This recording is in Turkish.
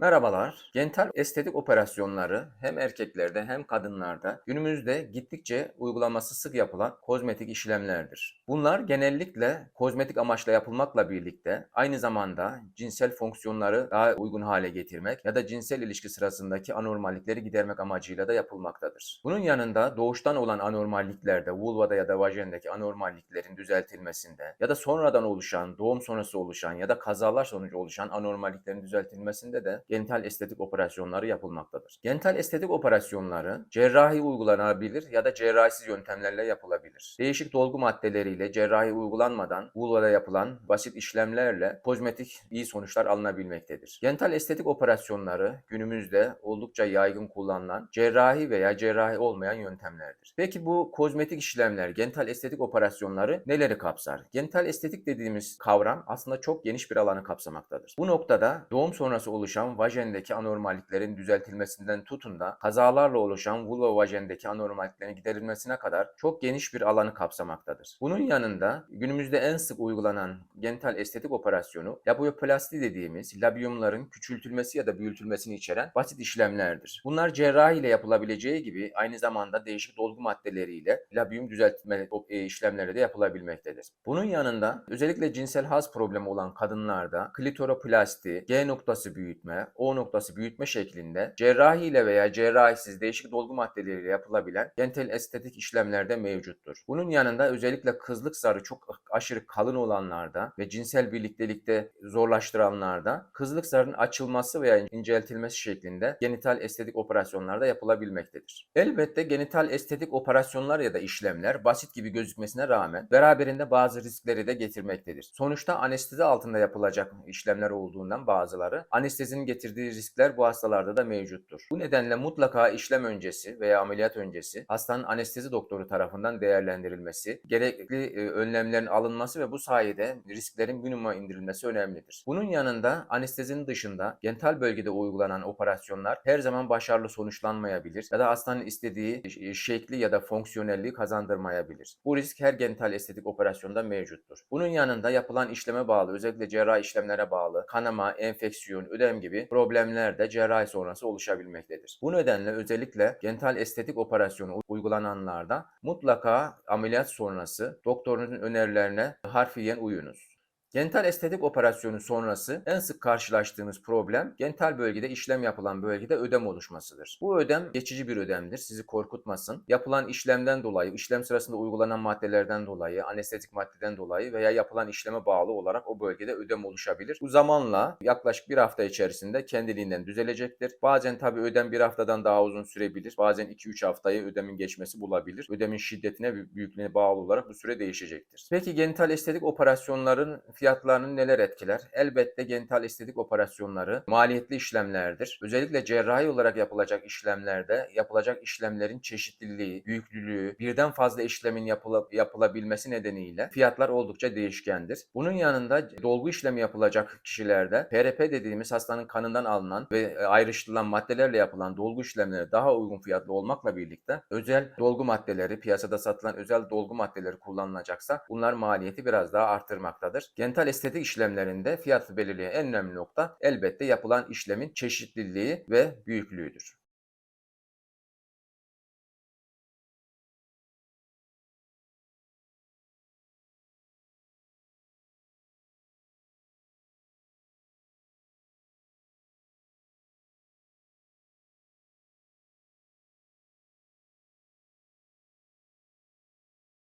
Merhabalar. Gental estetik operasyonları hem erkeklerde hem kadınlarda günümüzde gittikçe uygulaması sık yapılan kozmetik işlemlerdir. Bunlar genellikle kozmetik amaçla yapılmakla birlikte aynı zamanda cinsel fonksiyonları daha uygun hale getirmek ya da cinsel ilişki sırasındaki anormallikleri gidermek amacıyla da yapılmaktadır. Bunun yanında doğuştan olan anormalliklerde, vulvada ya da vajendeki anormalliklerin düzeltilmesinde ya da sonradan oluşan, doğum sonrası oluşan ya da kazalar sonucu oluşan anormalliklerin düzeltilmesinde de genital estetik operasyonları yapılmaktadır. Genital estetik operasyonları cerrahi uygulanabilir ya da cerrahisiz yöntemlerle yapılabilir. Değişik dolgu maddeleriyle cerrahi uygulanmadan vulvada yapılan basit işlemlerle kozmetik iyi sonuçlar alınabilmektedir. Genital estetik operasyonları günümüzde oldukça yaygın kullanılan cerrahi veya cerrahi olmayan yöntemlerdir. Peki bu kozmetik işlemler, genital estetik operasyonları neleri kapsar? Genital estetik dediğimiz kavram aslında çok geniş bir alanı kapsamaktadır. Bu noktada doğum sonrası oluşan vajendeki anormalliklerin düzeltilmesinden tutun da kazalarla oluşan vulva vajendeki anormalliklerin giderilmesine kadar çok geniş bir alanı kapsamaktadır. Bunun yanında günümüzde en sık uygulanan genital estetik operasyonu labioplasti dediğimiz labiumların küçültülmesi ya da büyütülmesini içeren basit işlemlerdir. Bunlar cerrahi ile yapılabileceği gibi aynı zamanda değişik dolgu maddeleriyle labium düzeltme e, işlemleri de yapılabilmektedir. Bunun yanında özellikle cinsel haz problemi olan kadınlarda klitoroplasti, G noktası büyütme, O noktası büyütme şeklinde cerrahi ile veya cerrahisiz değişik dolgu maddeleriyle yapılabilen genital estetik işlemler de mevcuttur. Bunun yanında özellikle kızlık zarı çok aşırı kalın olanlarda ve cinsel birliktelikte zorlaştıranlarda kızlık zarının açılması veya inceltilmesi şeklinde genital estetik operasyonlarda yapılabilmektedir. Elbette genital estetik operasyonlar ya da işlemler basit gibi gözükmesine rağmen beraberinde bazı riskleri de getirmektedir. Sonuçta anestezi altında yapılacak işlemler olduğundan bazıları anestezinin getirdiği riskler bu hastalarda da mevcuttur. Bu nedenle mutlaka işlem öncesi veya ameliyat öncesi hastanın anestezi doktoru tarafından değerlendirilmesi, gerekli e, önlemlerin alınması ve bu sayede risklerin minimuma indirilmesi önemlidir. Bunun yanında anestezinin dışında genital bölgede uygulanan operasyonlar her zaman başarılı sonuçlanmayabilir ya da hastanın istediği e, şekli ya da fonksiyonelliği kazandırmayabilir. Bu risk her genital estetik operasyonda mevcuttur. Bunun yanında yapılan işleme bağlı, özellikle cerrahi işlemlere bağlı kanama, enfeksiyon, ödem gibi problemler de cerrahi sonrası oluşabilmektedir. Bu nedenle özellikle genital estetik operasyonu uygulananlarda mutlaka ameliyat sonrası doktorunuzun önerilerine harfiyen uyunuz. Genital estetik operasyonu sonrası en sık karşılaştığınız problem genital bölgede işlem yapılan bölgede ödem oluşmasıdır. Bu ödem geçici bir ödemdir. Sizi korkutmasın. Yapılan işlemden dolayı, işlem sırasında uygulanan maddelerden dolayı, anestezik maddeden dolayı veya yapılan işleme bağlı olarak o bölgede ödem oluşabilir. Bu zamanla yaklaşık bir hafta içerisinde kendiliğinden düzelecektir. Bazen tabii ödem bir haftadan daha uzun sürebilir. Bazen 2-3 haftayı ödemin geçmesi bulabilir. Ödemin şiddetine büyüklüğüne bağlı olarak bu süre değişecektir. Peki genital estetik operasyonların fiyatlarını neler etkiler? Elbette genital estetik operasyonları maliyetli işlemlerdir. Özellikle cerrahi olarak yapılacak işlemlerde yapılacak işlemlerin çeşitliliği, büyüklüğü, birden fazla işlemin yapıla, yapılabilmesi nedeniyle fiyatlar oldukça değişkendir. Bunun yanında dolgu işlemi yapılacak kişilerde PRP dediğimiz hastanın kanından alınan ve ayrıştırılan maddelerle yapılan dolgu işlemleri daha uygun fiyatlı olmakla birlikte özel dolgu maddeleri, piyasada satılan özel dolgu maddeleri kullanılacaksa bunlar maliyeti biraz daha arttırmaktadır. Genital estetik işlemlerinde fiyatı belirleyen en önemli nokta elbette yapılan işlemin çeşitliliği ve büyüklüğüdür.